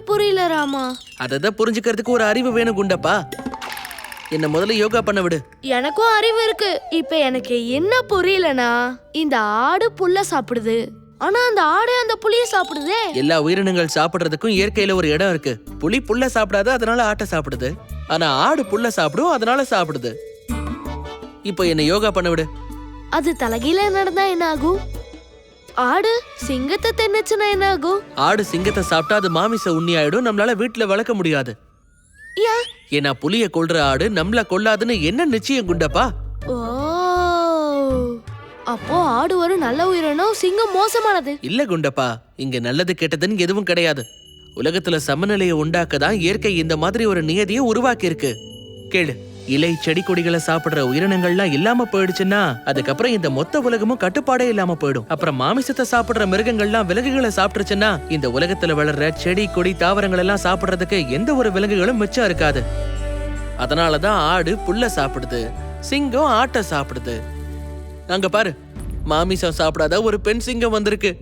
புரியல ராமா. அததான் புரிஞ்சுக்கிறதுக்கு ஒரு அறிவு வேணும் குண்டப்பா. என்ன முதல்ல யோகா பண்ண விடு. எனக்கும் அறிவு இருக்கு. இப்ப எனக்கு என்ன புரியலனா இந்த ஆடு புல்ல சாப்பிடுது. ஆனா அந்த ஆடு அந்த புளிய சாப்பிடுதே. எல்லா உயிரினங்கள் சாப்பிடுறதுக்கும் இயற்கையில ஒரு இடம் இருக்கு. புலி புல்ல சாப்பிடாது அதனால ஆட்டை சாப்பிடுது. ஆனா ஆடு புல்ல சாப்பிடும் அதனால சாப்பிடுது. இப்போ என்ன யோகா பண்ண விடு. அது தலைகீழ நடந்தா என்ன ஆகும்? ஆடு சிங்கத்தை தின்னுச்சுன்னா என்ன ஆகும் ஆடு சிங்கத்தை சாப்பிட்டா அது மாமிச உண்ணி ஆயிடும் நம்மளால வீட்டுல வளர்க்க முடியாது. ஏன் ஏன்னா புலிய கொல்ற ஆடு நம்மள கொல்லாதுன்னு என்ன நிச்சயம் குண்டப்பா? ஓ அப்போ ஆடு ஒரு நல்ல உயிரினம் சிங்கம் மோசமானது? இல்ல குண்டப்பா இங்க நல்லது கெட்டதுன்னு எதுவும் கிடையாது. உலகத்துல சமநிலையை உண்டாக்க தான் இயற்கை இந்த மாதிரி ஒரு நியதியை உருவாக்கி இருக்கு கேளு. இலை செடி கொடிகளை சாப்பிடுற உயிரினங்கள்லாம் இல்லாம போயிடுச்சுன்னா அதுக்கப்புறம் இந்த மொத்த உலகமும் கட்டுப்பாடே இல்லாம போயிடும். அப்புறம் மாமிசத்தை சாப்பிடுற மிருகங்கள்லாம் விலங்குகளை சாப்பிட்டுருச்சுன்னா இந்த உலகத்துல வளர்ற செடி கொடி தாவரங்கள் எல்லாம் சாப்பிடுறதுக்கு எந்த ஒரு விலங்குகளும் மிச்சம் இருக்காது. அதனாலதான் ஆடு புல்ல சாப்பிடுது சிங்கம் ஆட்டை சாப்பிடுது. அங்க பாரு மாமிசம் சாப்பிடாத ஒரு பெண் சிங்கம் வந்திருக்கு.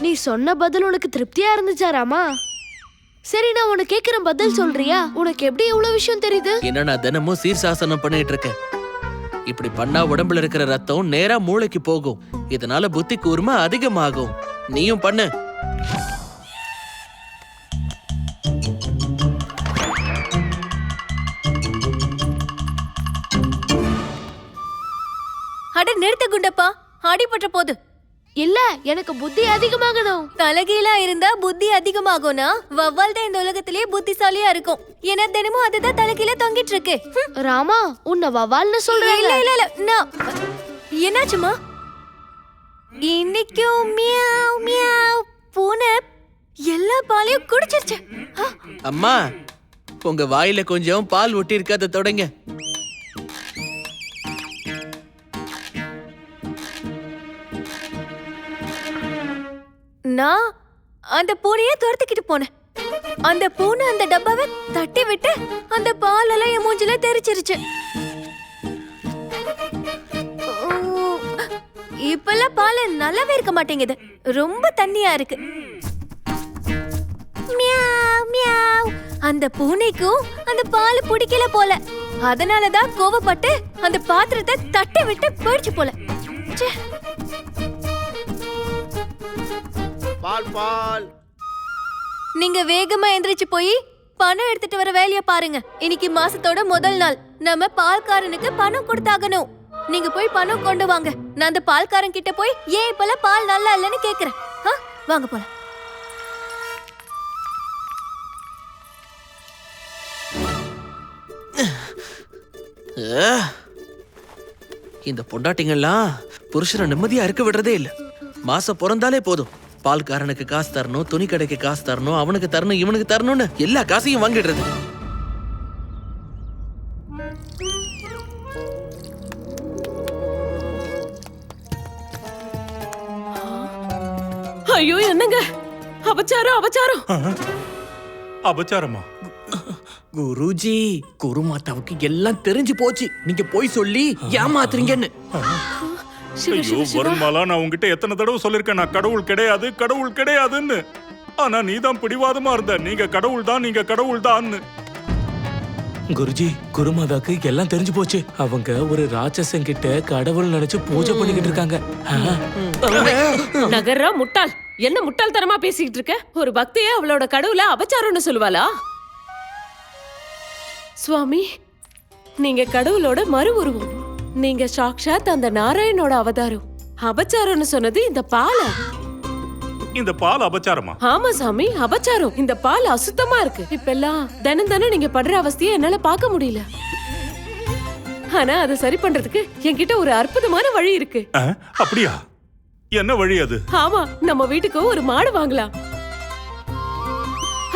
நீ சொன்ன பதில் உனக்கு திருப்தியா இருந்துச்சா ராமா? சரி நான் உனக்கு கேக்குற பதில் சொல்றியா? உனக்கு எப்படி இவ்வளவு விஷயம் தெரியுது? என்ன நான் தினமும் சீர்சாசனம் பண்ணிட்டு இருக்கேன் இப்படி பண்ணா உடம்புல இருக்கிற ரத்தம் நேரா மூளைக்கு போகும். இதனால புத்தி கூர்மை அதிகமாகும். நீயும் பண்ணு. அட நிறுத்த குண்டப்பா. அடிபட்ட போது. இல்ல எனக்கு புத்தி அதிகமாகணும். தலைகீழா இருந்தா புத்தி அதிகமாகும்னா வவ்வால் தான் இந்த உலகத்திலேயே புத்திசாலியா இருக்கும். ஏன்னா தினமும் அதுதான் தலைகீழ தொங்கிட்டு இருக்கு. ராமா உன்னை வவால்னு சொல்றேன் இல்ல இல்ல இல்ல நான் என்னாச்சுமா? இன்னைக்கும் மியாவ் மியாவ் பூனை எல்லா பாலையும் குடிச்சிருச்சு. அம்மா உங்க வாயில கொஞ்சம் பால் ஒட்டி இருக்கு அதை தொடங்க. நான் அந்த பூனைய துரத்துக்கிட்டு போனேன். அந்த பூனை அந்த டப்பாவை தட்டி விட்டு அந்த பாலெல்லாம் என் மூஞ்சில தெரிச்சிருச்சு ஓ, இப்பெல்லாம் பால் நல்லாவே இருக்க மாட்டேங்குது. ரொம்ப தண்ணியா இருக்கு. மியாவ், மியாவ். அந்த பூனைக்கும் அந்த பால் பிடிக்கல போல. அதனாலதான் கோவப்பட்டு அந்த பாத்திரத்தை தட்டி விட்டு போயிடுச்சு போல. பால் பால். நீங்க வேகமா எந்திரிச்சு போய் பணம் எடுத்துட்டு வர வேலைய பாருங்க. இன்னைக்கு மாசத்தோட முதல் நாள். நம்ம பால்காரனுக்கு பணம் கொடுத்தாகணும். நீங்க போய் பணம் கொண்டு வாங்க. நான் அந்த பால்காரன் கிட்ட போய் ஏன் இப்பெல்லாம் பால் நல்லா இல்லைன்னு கேக்குறேன். ஆ, வாங்க போலாம்! இந்த பொண்டாட்டிங்கெல்லாம் புருஷனை நிம்மதியா இருக்க விடுறதே இல்ல. மாசம் பிறந்தாலே போதும். பால்காரனுக்கு காசு தரணும் துணி கடைக்கு காசு தரணும் அவனுக்கு தரணும் இவனுக்கு தரணும்னு எல்லா காசையும் வாங்கிடுறது ஐயோ என்னங்க? அபச்சாரம் அபச்சாரம். அபச்சாரமா? குருஜி குருமாதாவுக்கு எல்லாம் தெரிஞ்சு போச்சு. நீங்க போய் சொல்லி ஏமாத்துறீங்கன்னு. ஐயோ வருண்மாலா நான் உன்கிட்ட எத்தனை தடவை சொல்லிருக்கேன் நான் கடவுள் கிடையாது கடவுள் கிடையாதுன்னு. ஆனா நீ தான் பிடிவாதமா இருந்த. நீங்க கடவுள் தான் நீங்க கடவுள் தான்னு. குருஜி குருமாதாக்கு எல்லாம் தெரிஞ்சு போச்சு. அவங்க ஒரு ராட்சசன் கிட்ட கடவுள் நினைச்சு பூஜை பண்ணிக்கிட்டு இருக்காங்க. நகர்றா முட்டாள். என்ன முட்டாள்தனமா பேசிக்கிட்டு இருக்க? ஒரு பக்தியே அவளோட கடவுளை அபச்சாரம்னு சொல்லுவாளா? சுவாமி நீங்க கடவுளோட மறு உருவம் நீங்க சாக்ஷாத் அந்த நாராயணோட அவதாரம். அபச்சாரம்னு சொன்னது இந்த பாலை. இந்த பால் அபச்சாரமா? ஆமா சாமி அபச்சாரம். இந்த பால் அசுத்தமா இருக்கு. இப்பெல்லாம் தினம் தினம் நீங்க படுற அவஸ்தையை என்னால பார்க்க முடியல. ஆனா அதை சரி பண்றதுக்கு என்கிட்ட ஒரு அற்புதமான வழி இருக்கு. அப்படியா? என்ன வழி அது? ஆமா நம்ம வீட்டுக்கு ஒரு மாடு வாங்கலாம்.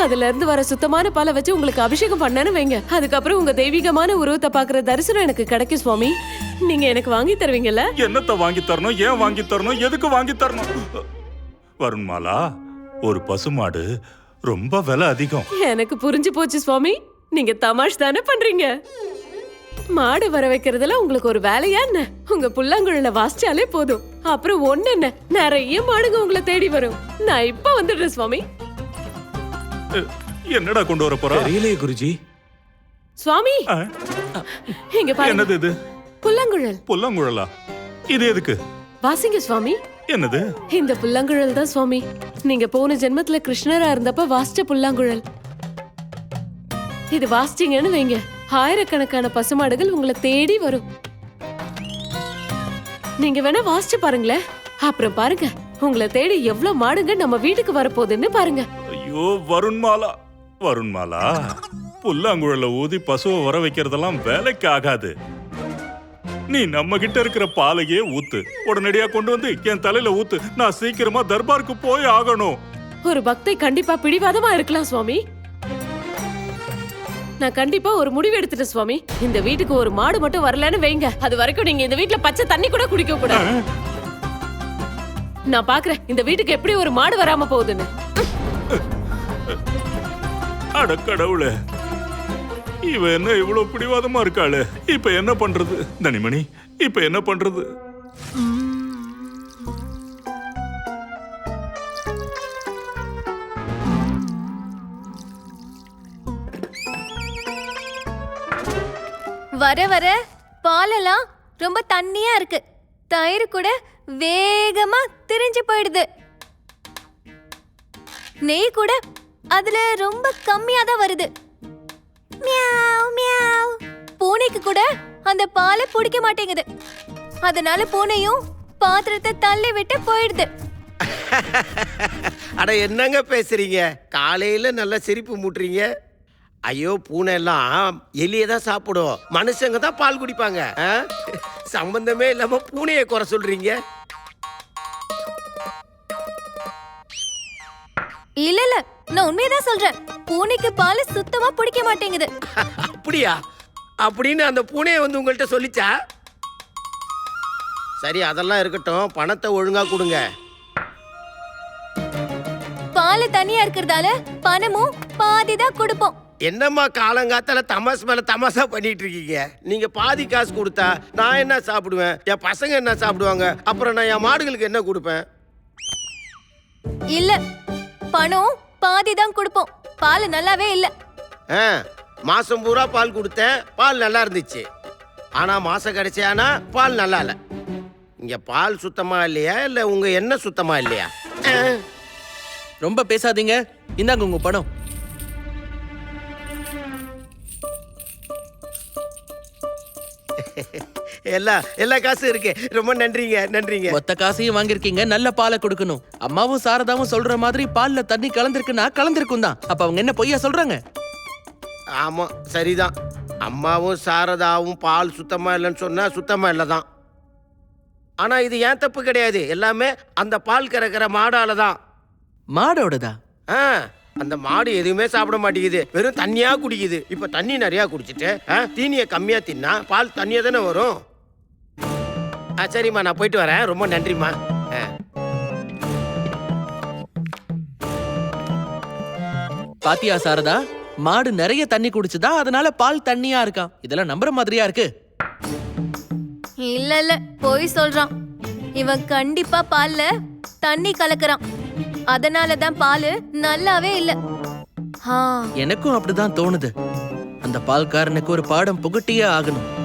அதுல இருந்து வர சுத்தமான பாலை வச்சு உங்களுக்கு அபிஷேகம் பண்ணனு வைங்க. அதுக்கப்புறம் உங்க தெய்வீகமான உருவத்தை பாக்குற தரிசனம் எனக்கு கிடைக்கும் சுவாமி. நீங்க எனக்கு வாங்கி தருவீங்கல்ல? என்னத்த வாங்கி தரணும்? ஏன் வாங்கி தரணும்? எதுக்கு வாங்கி தரணும்? வருண்மாலா ஒரு பசுமாடு ரொம்ப விலை அதிகம். எனக்கு புரிஞ்சு போச்சு சுவாமி. நீங்க தமாஷ் தானே பண்றீங்க? மாடு வர வைக்கிறதுல உங்களுக்கு ஒரு வேலையா என்ன? உங்க புல்லாங்குழல வாசிச்சாலே போதும். அப்புறம் ஒண்ணு என்ன? நிறைய மாடுங்க உங்களை தேடி வரும். நான் இப்ப வந்துடுறேன் சுவாமி. என்னடா கொண்டு வர போறா? தெரியலையே குருஜி. சுவாமி! இங்க பாருங்க. என்னது இது? புல்லாங்குழல். புல்லாங்குழலா? இது எதுக்கு? வாசிங்க சுவாமி. என்னது? இந்த புல்லாங்குழல் தான் சுவாமி. நீங்க போன ஜென்மத்துல கிருஷ்ணரா இருந்தப்ப வாசிச்ச புல்லாங்குழல். இது வாசிச்சீங்கன்னு வைங்க. ஆயிரக்கணக்கான பசுமாடுகள் உங்களை தேடி வரும். நீங்க வேணா வாசிச்சு பாருங்களேன். அப்புறம் பாருங்க உங்களை தேடி எவ்வளவு மாடுங்க நம்ம வீட்டுக்கு வரப்போகுதுன்னு பாருங்க. ஐயோ வருண்மாலா வருண்மாலா புல்லாங்குழல ஊதி பசுவை வர வைக்கிறதெல்லாம் வேலைக்கு ஆகாது. நீ நம்ம கிட்ட இருக்கிற பாலையே ஊத்து. உடனடியா கொண்டு வந்து என் தலையில ஊத்து. நான் சீக்கிரமா தர்பாருக்கு போய் ஆகணும். ஒரு பக்தை கண்டிப்பா பிடிவாதமா இருக்கலாம் சுவாமி. நான் கண்டிப்பா ஒரு முடிவு எடுத்துட்டேன் சுவாமி. இந்த வீட்டுக்கு ஒரு மாடு மட்டும் வரலன்னு வைங்க. அது வரைக்கும் நீங்க இந்த வீட்ல பச்சை தண்ணி கூட குடிக்க கூடாது. நான் பாக்குறேன் இந்த வீட்டுக்கு எப்படி ஒரு மாடு வராம போகுதுன்னு. அட கடவுளே. இவ என்ன இவ்வளவு பிடிவாதமா இருக்காளு? இப்ப என்ன பண்றது? தனிமணி இப்ப என்ன பண்றது? வர வர பாலெல்லாம் ரொம்ப தண்ணியா இருக்கு. தயிர் கூட வேகமா திரிஞ்சு போயிடுது. நெய் கூட அதுல ரொம்ப கம்மியா தான் வருது. மியாவ் மியாவ். பூனைக்கு கூட அந்த பாலை பிடிக்க மாட்டேங்குது. அதனால பூனையும் பாத்திரத்தை தள்ளி விட்டு போயிடுது. அட என்னங்க பேசுறீங்க? காலையில நல்லா சிரிப்பு மூட்டுறீங்க. ஐயோ பூனை எல்லாம் எலியை தான் சாப்பிடும். மனுஷங்க தான் பால் குடிப்பாங்க? சம்பந்தமே இல்லாம பூனையை குறை சொல்றீங்க. இல்ல இல்ல. நான் உண்மையதான் சொல்றேன். பூனைக்கு பால் சுத்தமா பிடிக்க மாட்டேங்குது. அப்படியா? அப்படின்னு அந்த பூனையை வந்து உங்கள்கிட்ட சொல்லிச்சா? சரி அதெல்லாம் இருக்கட்டும். பணத்தை ஒழுங்கா கொடுங்க. பால் தனியா இருக்கிறதால பணமும் பாதி தான் கொடுப்போம். என்னம்மா காலங்காத்தால தமாஸ் மேல தமாசா பண்ணிட்டு இருக்கீங்க? நீங்க பாதி காசு கொடுத்தா நான் என்ன சாப்பிடுவேன்? என் பசங்க என்ன சாப்பிடுவாங்க? அப்புறம் நான் என் மாடுகளுக்கு என்ன கொடுப்பேன்? இல்ல பணம் பாதி தான் கொடுப்போம். பால் நல்லாவே இல்ல. ஆ மாசம் பூரா பால் கொடுத்தேன். பால் நல்லா இருந்துச்சு. ஆனா மாசம் கடைசியானா பால் நல்லா இல்ல. இங்க பால் சுத்தமா இல்லையா? இல்ல உங்க எண்ணெய் சுத்தமா இல்லையா? ரொம்ப பேசாதீங்க. இந்தாங்க உங்க பணம். எல்லா எல்லா காசும் இருக்கு. ரொம்ப நன்றிங்க நன்றிங்க. மொத்த காசையும் வாங்கியிருக்கீங்க நல்ல பாலை கொடுக்கணும். அம்மாவும் சாரதாவும் சொல்ற மாதிரி பால்ல தண்ணி கலந்திருக்குன்னா கலந்திருக்கும் தான். அப்ப அவங்க என்ன பொய்யா சொல்றாங்க? ஆமா சரிதான். அம்மாவும் சாரதாவும் பால் சுத்தமா இல்லைன்னு சொன்னா சுத்தமா இல்லை தான் ஆனா இது ஏன் தப்பு கிடையாது? எல்லாமே அந்த பால் கறக்கிற மாடால தான் மாடோடதா? ஆ அந்த மாடு எதுவுமே சாப்பிட மாட்டேங்குது. வெறும் தண்ணியா குடிக்குது. இப்ப தண்ணி நிறைய குடிச்சிட்டு ஆ, தீனியை கம்மியா தின்னா பால் தண்ணியா தானே வரும்? சரிம்மா நான் போயிட்டு வரேன். ரொம்ப நன்றிம்மா. பாத்தியா சாரதா? மாடு நிறைய தண்ணி குடிச்சுதா? அதனால பால் தண்ணியா இருக்கான் இதெல்லாம் நம்புற மாதிரியா இருக்கு? இல்ல இல்ல போய் சொல்றான். இவன் கண்டிப்பா பால்ல தண்ணி கலக்குறான். அதனால தான் பால் நல்லாவே இல்ல. ஆ. எனக்கும் அப்படிதான் தோணுது. அந்த பால்காரனுக்கு ஒரு பாடம் புகட்டியே ஆகணும்.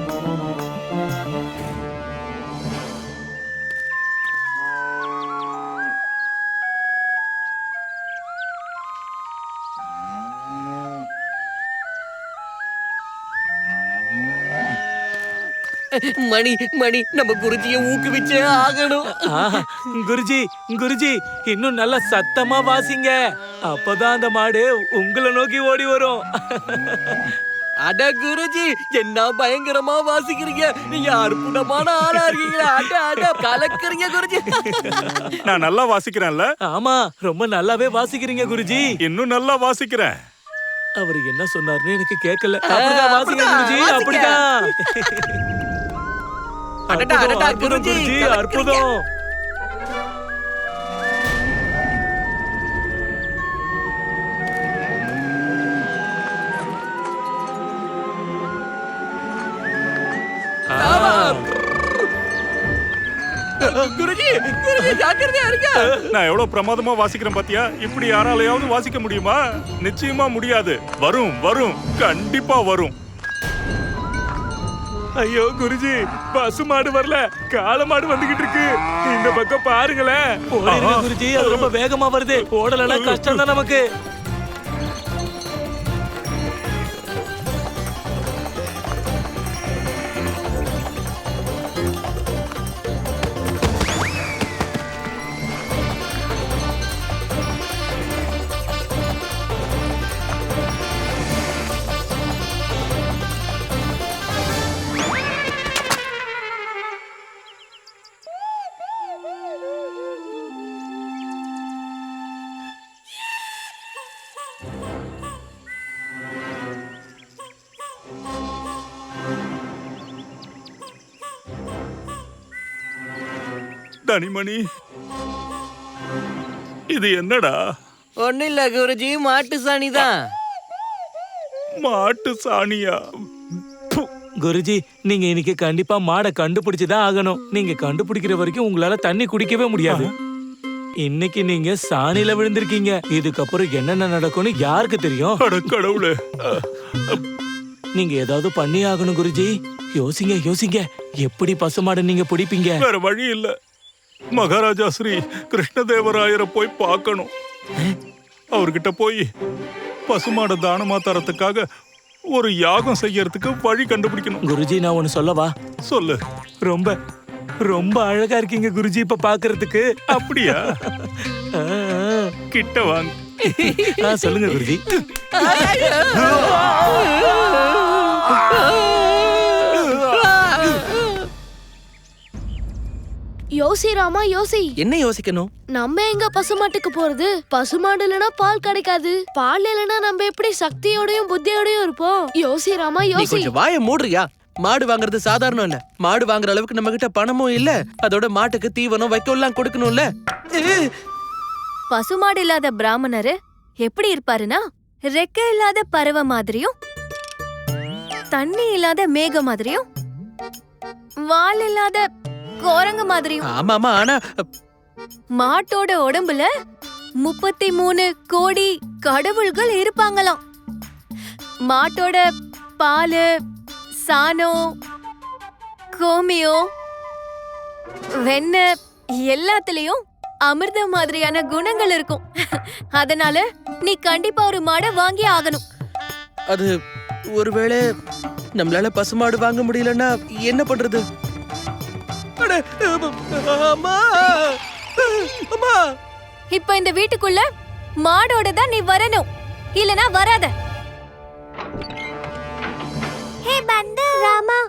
மணி மணி நம்ம குருஜியை ஊக்குவிச்சே ஆகணும். ஆஹா, குருஜி குருஜி இன்னும் நல்லா சத்தமா வாசிங்க. அப்பதான் அந்த மாடு உங்களை நோக்கி ஓடி வரும். அட குருஜி என்ன பயங்கரமா வாசிக்கிறீங்க? நீங்க அற்புதமான ஆளா இருக்கீங்க அட அட கலக்குறீங்க குருஜி. நான் நல்லா வாசிக்கிறேன்ல? ஆமா ரொம்ப நல்லாவே வாசிக்கிறீங்க குருஜி. இன்னும் நல்லா வாசிக்கிறேன். அவர் என்ன சொன்னாருன்னு எனக்கு கேட்கல. அப்படிதான் வாசிங்க குருஜி. அப்படிதான். அடடா அற்புதம் குருஜி குருஜி குருஜி ஜாக்கிரதையா இருங்க. நான் எவ்வளவு பிரமாதமா வாசிக்கிறேன் பாத்தியா? இப்படி யாராலையாவது வாசிக்க முடியுமா? நிச்சயமா முடியாது. வரும் வரும். கண்டிப்பா வரும். ஐயோ குருஜி பசு மாடு வரல. கால மாடு வந்துகிட்டு இருக்கு. இந்த பக்கம் பாருங்களேன். குருஜி. அது ரொம்ப வேகமா வருது. ஓடலன்னா கஷ்டம் தான் நமக்கு. தனிமணி இது என்னடா? ஒண்ணு இல்ல குருஜி மாட்டு சாணி தான் மாட்டு சாணியா? குருஜி நீங்க இன்னைக்கு கண்டிப்பா மாடை கண்டுபிடிச்சு தான் ஆகணும். நீங்க கண்டுபிடிக்கிற வரைக்கும் உங்களால தண்ணி குடிக்கவே முடியாது. இன்னைக்கு நீங்க சாணியில விழுந்திருக்கீங்க. இதுக்கப்புறம் என்னென்ன நடக்கும்னு யாருக்கு தெரியும்? அட கடவுளே. நீங்க ஏதாவது பண்ணி ஆகணும் குருஜி. யோசிங்க யோசிங்க. எப்படி பசுமாடு நீங்க பிடிப்பீங்க? வேற வழி இல்ல. மகாராஜா ஸ்ரீ கிருஷ்ணதேவராயரை போய் பார்க்கணும். அவர்கிட்ட போய் பசுமாட தானமா தரத்துக்காக ஒரு யாகம் செய்யறதுக்கு வழி கண்டுபிடிக்கணும். குருஜி நான் ஒன்னு சொல்லவா? சொல்லு. ரொம்ப ரொம்ப அழகா இருக்கீங்க குருஜி இப்ப பாக்குறதுக்கு. அப்படியா. கிட்ட வாங்க. சொல்லுங்க குருஜி. யோசி ராமா யோசி. என்ன யோசிக்கணும்? நம்ம எங்க பசுமாட்டுக்கு போறது? பசுமாடு இல்லனா பால் கிடைக்காது. பால் இல்லனா நம்ம எப்படி சக்தியோடயும் புத்தியோடயும் இருப்போம்? யோசி ராமா நீ யோசி. கொஞ்சம் வாயை மூடுறியா? மாடு வாங்குறது சாதாரணம் இல்ல. மாடு வாங்குற அளவுக்கு நம்ம கிட்ட பணமும் இல்ல. அதோட மாட்டுக்கு தீவனம் வைக்கோல்லாம் கொடுக்கணும்ல. ஏ, பசுமாடு இல்லாத பிராமணரு எப்படி இருப்பாருன்னா ரெக்கை இல்லாத பறவை மாதிரியும் தண்ணி இல்லாத மேக மாதிரியும் வால் இல்லாத குரங்கு மாதிரியும். ஆமா ஆமா ஆனா மாட்டோட உடம்புல முப்பத்தி மூணு கோடி கடவுள்கள் இருப்பாங்களாம். மாட்டோட பாலு சாணம் கோமியம் வெண்ணெய் எல்லாத்துலயும் அமிர்த மாதிரியான குணங்கள் இருக்கும். அதனால நீ கண்டிப்பா ஒரு மாடை வாங்கி ஆகணும். அது ஒருவேளை நம்மளால பசுமாடு வாங்க முடியலன்னா என்ன பண்றது? இப்ப இந்த வீட்டுக்குள்ள மாடோட தான் நீ வரணும். இல்லனா வராத. ஹே பண்டு ராமா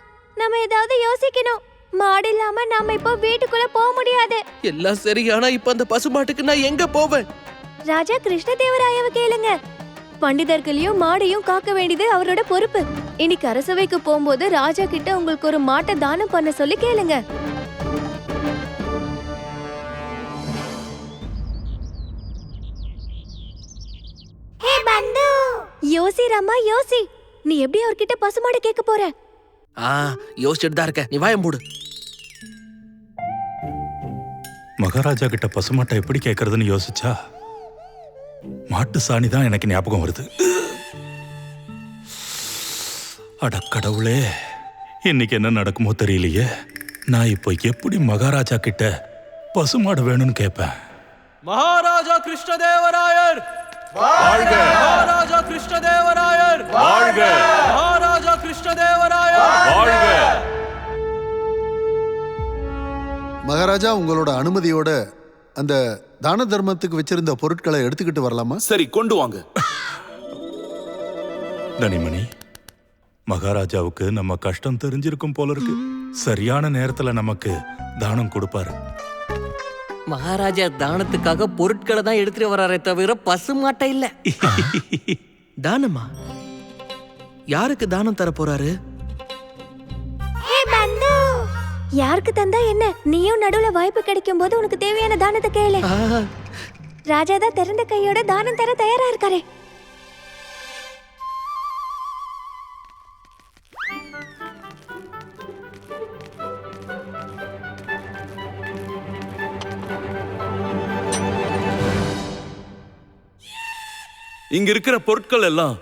நம்ம ஏதாவது யோசிக்கணும். மாடு இல்லாம நாம இப்போ வீட்டுக்குள்ள போக முடியாது. எல்லாம் சரி ஆனா இப்ப அந்த பசுமாட்டுக்கு நான் எங்க போவேன்? ராஜா கிருஷ்ணதேவராயவ கேளுங்க. பண்டிதர்களையும் மாடையும் காக்க வேண்டியது அவரோட பொறுப்பு. இன்னைக்கு அரசவைக்கு போகும்போது ராஜா கிட்ட உங்களுக்கு ஒரு மாட்டை தானம் பண்ண சொல்லி கேளுங்க. யோசி ராமா யோசி. நீ எப்படி அவர்கிட்ட பசுமாடு கேட்க போற? ஆ யோசிச்சுட்டு தான் இருக்க நீ வாயை மூடு. மகாராஜா கிட்ட பசுமாட்டை எப்படி கேட்கறதுன்னு யோசிச்சா மாட்டு சாணி தான் எனக்கு ஞாபகம் வருது. அட கடவுளே இன்னைக்கு என்ன நடக்குமோ தெரியலையே. நான் இப்போ எப்படி மகாராஜா கிட்ட பசுமாடு வேணும்னு கேட்பேன்? மகாராஜா கிருஷ்ணதேவராயர் வாழ்க. மகாராஜா கிருஷ்ணதேவராயர். வாழ்க. மகாராஜா கிருஷ்ணதேவராயர். வாழ்க. மகாராஜா உங்களோட அனுமதியோட அந்த தான தர்மத்துக்கு வச்சிருந்த பொருட்களை எடுத்துக்கிட்டு வரலாமா? சரி கொண்டு வாங்க. தனிமணி மகாராஜாவுக்கு நம்ம கஷ்டம் தெரிஞ்சிருக்கும் போல இருக்கு. சரியான நேரத்துல நமக்கு தானம் கொடுப்பாரு. மகாராஜா தானத்துக்காக பொருட்களை தான் எடுத்துட்டு வராரே தவிர பசுமாட்டை இல்ல. தானமா யாருக்கு தானம் தர போறாரு? யாருக்கு தந்தா என்ன? நீயும் நடுவுல வாய்ப்பு கிடைக்கும் போது உனக்கு தேவையான தானத்தை கேளு. ராஜா தான் திறந்த கையோட தானம் தர தயாரா இருக்காரே. இங்க இருக்கிற பொருட்கள் எல்லாம்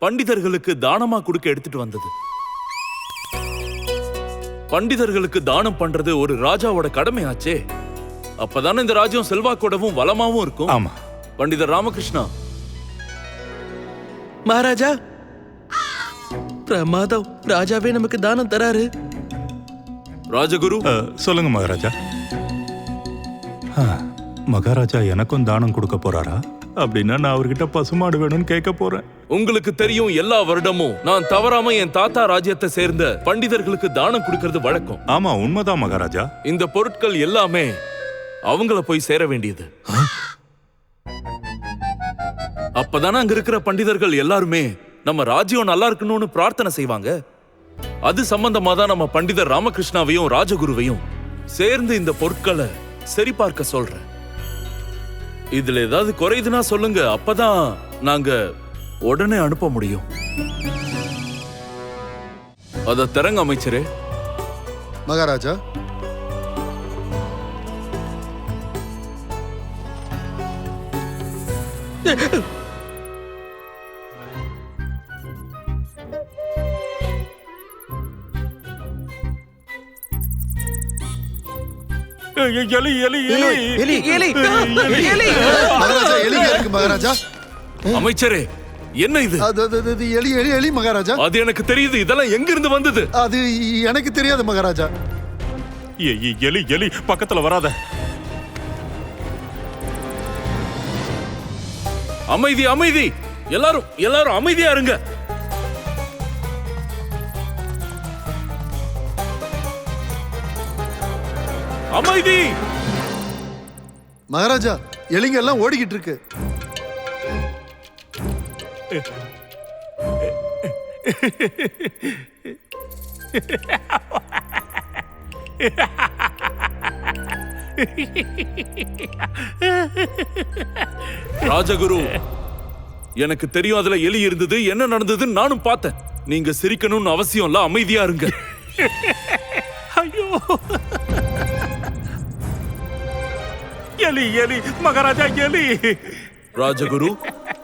பண்டிதர்களுக்கு தானமா கொடுக்க எடுத்துட்டு வந்தது. பண்டிதர்களுக்கு தானம் பண்றது ஒரு ராஜாவோட கடமையாச்சே. அப்பதானே இந்த ராஜ்யம் செல்வாக்கோடவும் வளமாவும் இருக்கும். ஆமா. பண்டிதர் ராமகிருஷ்ணா. மகாராஜா பிரமாதம். ராஜாவே நமக்கு தானம் தராரு. ராஜகுரு. சொல்லுங்க மகாராஜா. ஆ, மகாராஜா எனக்கும் தானம் கொடுக்க போறாரா? அப்படின்னா நான் அவர்கிட்ட பசுமாடு வேணும்னு கேட்க போறேன். உங்களுக்கு தெரியும் எல்லா வருடமும் நான் தவறாம என் தாத்தா ராஜ்யத்தை சேர்ந்த பண்டிதர்களுக்கு தானம் கொடுக்கிறது வழக்கம். ஆமா உண்மைதான் மகாராஜா. இந்த பொருட்கள் எல்லாமே அவங்கள போய் சேர வேண்டியது. அப்பதானே அங்க இருக்கிற பண்டிதர்கள் எல்லாருமே நம்ம ராஜ்யம் நல்லா இருக்கணும்னு பிரார்த்தனை செய்வாங்க? அது சம்பந்தமா தான் நம்ம பண்டிதர் ராமகிருஷ்ணாவையும் ராஜகுருவையும் சேர்ந்து இந்த பொருட்களை சரிபார்க்க சொல்றேன். இதுல ஏதாவது குறையுதுன்னா சொல்லுங்க. அப்பதான் நாங்க உடனே அனுப்ப முடியும். அத திறங்க அமைச்சரே. மகாராஜா. எலி எலி எலி. எலி எலி. எலி மகாராஜா எலிங்க இருக்கு மகாராஜா? அமைச்சரே என்ன இது? அது அது, அது, அது, எலி எலி எலி மகாராஜா. அது எனக்கு தெரியுது இதெல்லாம் எங்க இருந்து வந்தது? அது எனக்கு தெரியாது மகாராஜா. எ- எ- எலி எலி பக்கத்துல வராத. அமைதி அமைதி. எல்லாரும் எல்லாரும் அமைதியா இருங்க. அமைதி! மகாராஜா எலிங்க எல்லாம் ஓடிக்கிட்டு இருக்கு. ராஜகுரு எனக்கு தெரியும் அதுல எலி இருந்தது என்ன நடந்ததுன்னு நானும் பார்த்தேன். நீங்க சிரிக்கணும்னு அவசியம் இல்ல அமைதியா இருங்க. ஐயோ! எலி எலி. மகாராஜா எலி. ராஜகுரு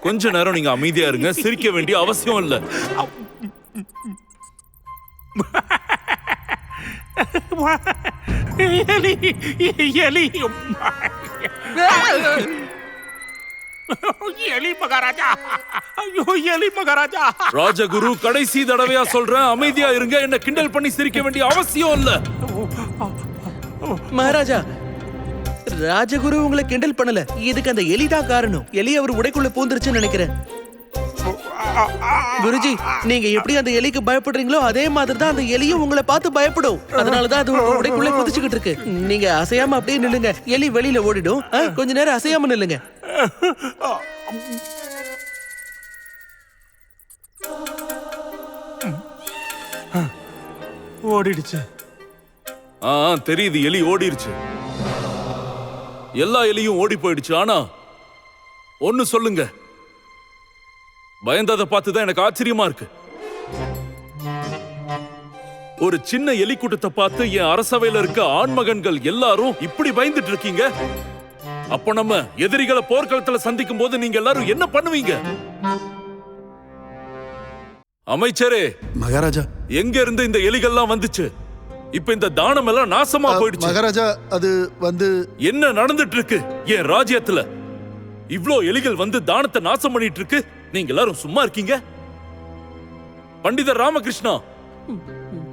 கொஞ்ச நேரம் நீங்க அமைதியா இருங்க. சிரிக்க வேண்டிய அவசியம் இல்ல. எலி எலி. எலி மகாராஜா. ஐயோ எலி மகாராஜா. ராஜகுரு கடைசி தடவையா சொல்றேன். அமைதியா இருங்க. என்ன கிண்டல் பண்ணி சிரிக்க வேண்டிய அவசியம் இல்ல. மகாராஜா ராஜகுரு உங்களை கிண்டல் பண்ணல. இதுக்கு அந்த எலி தான் காரணம். எலி அவர் உடைக்குள்ள பூந்துருச்சுன்னு நினைக்கிறேன். குருஜி நீங்க எப்படி அந்த எலிக்கு பயப்படுறீங்களோ அதே மாதிரி தான் அந்த எலியும் உங்களை பார்த்து பயப்படும். அதனாலதான் அது உங்க உடைக்குள்ள குதிச்சுக்கிட்டு இருக்கு. நீங்க அசையாம அப்படியே நில்லுங்க. எலி வெளியில ஓடிடும். கொஞ்ச நேரம் அசையாம நில்லுங்க. ஓடிடுச்சு. ஆ தெரியுது. எலி ஓடிருச்சு. எல்லா எலியும் ஓடி போயிடுச்சு. ஆனா ஒன்னு சொல்லுங்க. பயந்ததை பார்த்து தான் எனக்கு ஆச்சரியமா இருக்கு. ஒரு சின்ன எலி கூட்டத்தை பார்த்து என் அரசவையில இருக்க ஆண்மகன்கள் எல்லாரும் இப்படி பயந்துட்டு இருக்கீங்க? அப்ப நம்ம எதிரிகளை போர்க்களத்துல சந்திக்கும் போது நீங்க எல்லாரும் என்ன பண்ணுவீங்க? அமைச்சரே மகாராஜா. எங்க இருந்து இந்த எலிகள்லாம் வந்துச்சு? இப்ப இந்த தானம் எல்லாம் நாசமா போயிடுச்சு. மகாராஜா அது வந்து என்ன நடந்துட்டு இருக்கு என் ராஜ்யத்துல இவ்ளோ எலிகள் வந்து தானத்தை நாசம் பண்ணிட்டு இருக்கு நீங்க எல்லாரும் சும்மா இருக்கீங்க? பண்டிதர் ராமகிருஷ்ணா.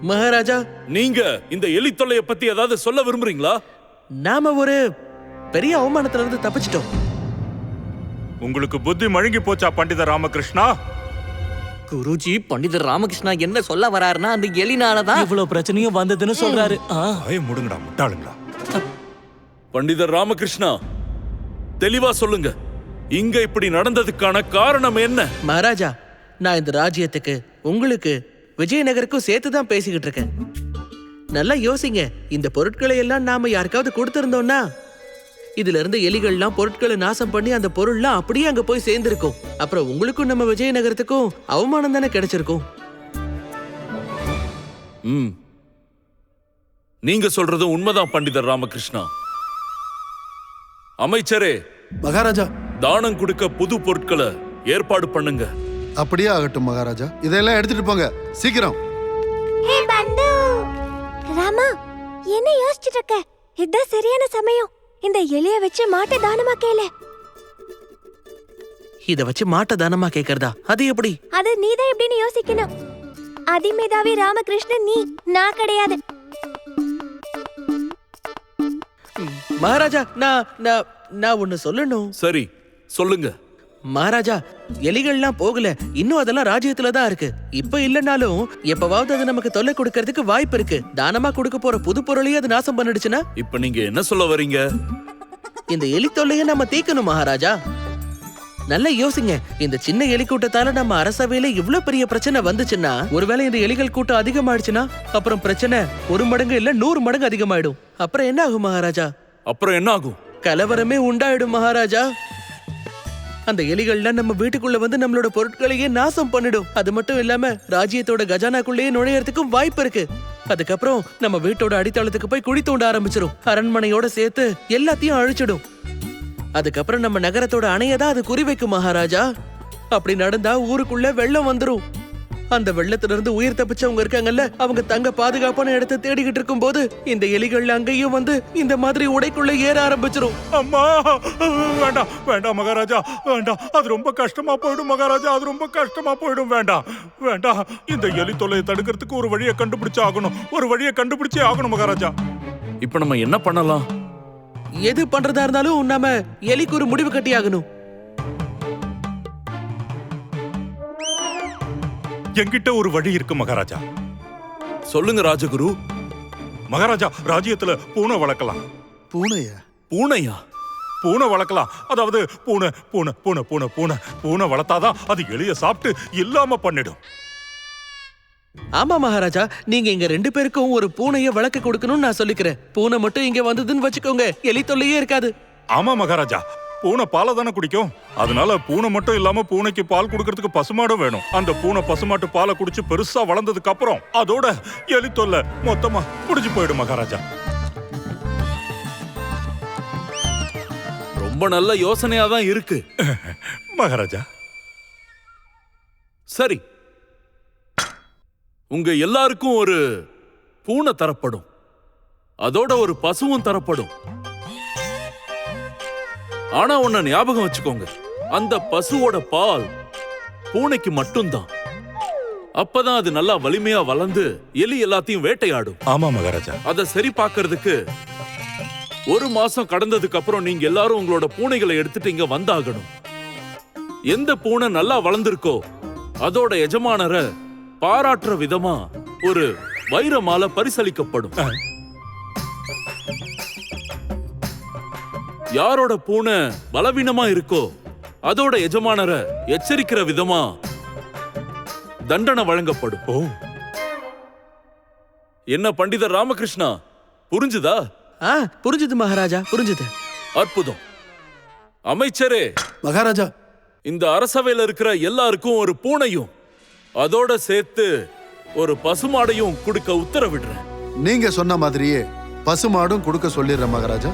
மகாராஜா. நீங்க இந்த எலி தொல்லைய பத்தி ஏதாவது சொல்ல விரும்புறீங்களா? நாம ஒரு பெரிய அவமானத்துல இருந்து தப்பிச்சிட்டோம். உங்களுக்கு புத்தி மழுங்கி போச்சா பண்டித ராமகிருஷ்ணா? குருஜி பண்டிதர் ராமகிருஷ்ணா என்ன சொல்ல வராருன்னா அந்த எலினாலதான். இவ்வளவு பிரச்சனையும் வந்ததுன்னு சொல்றாரு. ஆ. பய முடுங்கடா முட்டாளுங்களா பண்டிதர் ராமகிருஷ்ணா தெளிவா சொல்லுங்க. இங்க இப்படி நடந்ததுக்கான காரணம் என்ன? மகாராஜா நான் இந்த ராஜ்யத்துக்கு உங்களுக்கு விஜயநகருக்கும் சேர்த்து தான் பேசிக்கிட்டு இருக்கேன். நல்லா யோசிங்க இந்த பொருட்களை எல்லாம் நாம யாருக்காவது கொடுத்திருந்தோம்னா இதுல இருந்து எலிகள்லாம் பொருட்களை நாசம் பண்ணி அந்த பொருள்லாம் அப்படியே அங்க போய் சேர்ந்திருக்கும். அப்புறம் உங்களுக்கும் நம்ம விஜயநகரத்துக்கும் அவமானம் தானே கிடைச்சிருக்கும். ம். நீங்க சொல்றது உண்மைதான் பண்டிதர் ராமகிருஷ்ணா. அமைச்சரே மகாராஜா. தானம் கொடுக்க புது பொருட்களை ஏற்பாடு பண்ணுங்க. அப்படியே ஆகட்டும் மகாராஜா. இதெல்லாம் எடுத்துட்டு போங்க. சீக்கிரம். ராமா என்ன யோசிச்சுட்டு இருக்க? இதுதான் சரியான சமயம். இந்த எலிய வச்சு மாட்டை தானமா கேளு? இத வச்சு மாட்ட தானமா கேக்குறதா? அது எப்படி? அது நீதான் எப்படின்னு யோசிக்கணும். அதிமேதாவி ராமகிருஷ்ணன் நீ நான் கிடையாது. மகாராஜா நான் நான் நான் ஒண்ணு சொல்லணும். சரி சொல்லுங்க. மகாராஜா எலிகள்லாம் போகல. இன்னும் அதெல்லாம் ராஜ்யத்துல தான் இருக்கு. இப்ப இல்லனாலும் எப்பவாவது அது நமக்கு தொல்லை கொடுக்கறதுக்கு வாய்ப்பு இருக்கு. தானமா கொடுக்க போற புது பொருளையே அது நாசம் பண்ணிடுச்சுன்னா? இப்ப நீங்க என்ன சொல்ல வர்றீங்க இந்த எலி தொல்லையை நம்ம தீக்கணும் மகாராஜா. நல்லா யோசிங்க. இந்த சின்ன எலி கூட்டத்தால நம்ம அரசவையில இவ்ளோ பெரிய பிரச்சனை வந்துச்சுன்னா ஒருவேளை இந்த எலிகள் கூட்டம் அதிகமாயிடுச்சுன்னா அப்புறம் பிரச்சனை ஒரு மடங்கு இல்ல நூறு மடங்கு அதிகமாயிடும். அப்புறம் என்ன ஆகும் மகாராஜா? அப்புறம் என்ன ஆகும்? கலவரமே உண்டாயிடும் மகாராஜா. அந்த எலிகள்லாம் நம்ம வீட்டுக்குள்ள வந்து நம்மளோட பொருட்களையே நாசம் பண்ணிடும். அது மட்டும் இல்லாம ராஜ்யத்தோட கஜானாக்குள்ளேயே நுழையறதுக்கும் வாய்ப்பு இருக்கு. அதுக்கப்புறம் நம்ம வீட்டோட அடித்தளத்துக்கு போய் குழி தோண்ட ஆரம்பிச்சிடும் அரண்மனையோட சேர்த்து எல்லாத்தையும் அழிச்சிடும். அதுக்கப்புறம் நம்ம நகரத்தோட அணையை தான் அது குறிவைக்கும் மகாராஜா. அப்படி நடந்தா ஊருக்குள்ள வெள்ளம் வந்துடும் அந்த வெள்ளத்துல இருந்து உயிர் தப்பிச்சவங்க இருக்காங்கல்ல அவங்க தங்க பாதுகாப்பான இடத்தை தேடிக்கிட்டு இருக்கும்போது இந்த எலிகள் அங்கேயும் வந்து இந்த மாதிரி உடைக்குள்ள ஏற ஆரம்பிச்சிரும். அம்மா! வேண்டாம் வேண்டாம் மகாராஜா வேண்டாம். அது ரொம்ப கஷ்டமா போயிடும் மகாராஜா அது ரொம்ப கஷ்டமா போயிடும். வேண்டாம் வேண்டாம். இந்த எலி தொல்லையை தடுக்கிறதுக்கு ஒரு வழியை கண்டுபிடிச்சே ஆகணும். ஒரு வழியை கண்டுபிடிச்சே ஆகணும் மகாராஜா. இப்ப நம்ம என்ன பண்ணலாம்? எது பண்றதா இருந்தாலும் நாம எலிக்கு ஒரு முடிவு கட்டி ஆகணும் என்கிட்ட ஒரு வழி இருக்கு மகாராஜா. சொல்லுங்க ராஜகுரு. மகாராஜா ராஜ்யத்துல பூனை வளர்க்கலாம். பூனையா? பூனையா? பூனை வளர்க்கலாம். அதாவது பூனை பூனை பூனை பூனை பூனை பூனை வளர்த்தாதான் அது எலிய சாப்பிட்டு இல்லாம பண்ணிடும். ஆமா மகாராஜா. நீங்க இங்க ரெண்டு பேருக்கும் ஒரு பூனைய வளர்க்க கொடுக்கணும்னு நான் சொல்லிக்கிறேன். பூனை மட்டும் இங்க வந்ததுன்னு வச்சுக்கோங்க. எலி தொல்லையே இருக்காது. ஆமா மகாராஜா. பூனை பாலை தானே குடிக்கும்? அதனால பூனை மட்டும் இல்லாம பூனைக்கு பால் கொடுக்கறதுக்கு பசுமாடும் வேணும். அந்த பூனை பசுமாட்டு பாலை குடிச்சு பெருசா வளர்ந்ததுக்கு அப்புறம் அதோட எலி தொல்லை மொத்தமா குடிச்சு போயிடும் மகாராஜா. ரொம்ப நல்ல யோசனையா தான் இருக்கு. மகாராஜா. சரி. உங்க எல்லாருக்கும் ஒரு பூனை தரப்படும். அதோட ஒரு பசுவும் தரப்படும். ஆனா ஒன்ன ஞாபகம் வச்சுக்கோங்க. அந்த பசுவோட பால் பூனைக்கு மட்டும்தான். அப்பதான் அது நல்லா வலிமையா வளர்ந்து எலி எல்லாத்தையும் வேட்டையாடும். ஆமா மகாராஜா. அதை சரி பார்க்கிறதுக்கு ஒரு மாசம் கடந்ததுக்கு அப்புறம் நீங்க எல்லாரும் உங்களோட பூனைகளை எடுத்துட்டு இங்க வந்தாகணும். எந்த பூனை நல்லா வளர்ந்திருக்கோ அதோட எஜமானரை பாராட்டுற விதமா ஒரு வைர மாலை பரிசளிக்கப்படும் யாரோட பூனை பலவீனமா இருக்கோ அதோட எஜமானரை எச்சரிக்கிற விதமா தண்டனை வழங்கப்படும். என்ன பண்டிதர் ராமகிருஷ்ணா புரிஞ்சுதா? ஆ புரிஞ்சுது மகாராஜா புரிஞ்சுது. அற்புதம். அமைச்சரே மகாராஜா. இந்த அரசவையில இருக்கிற எல்லாருக்கும் ஒரு பூனையும் அதோட சேர்த்து ஒரு பசுமாடையும் கொடுக்க உத்தரவிடுறேன். நீங்க சொன்ன மாதிரியே பசுமாடும் கொடுக்க சொல்லிடுறேன் மகாராஜா.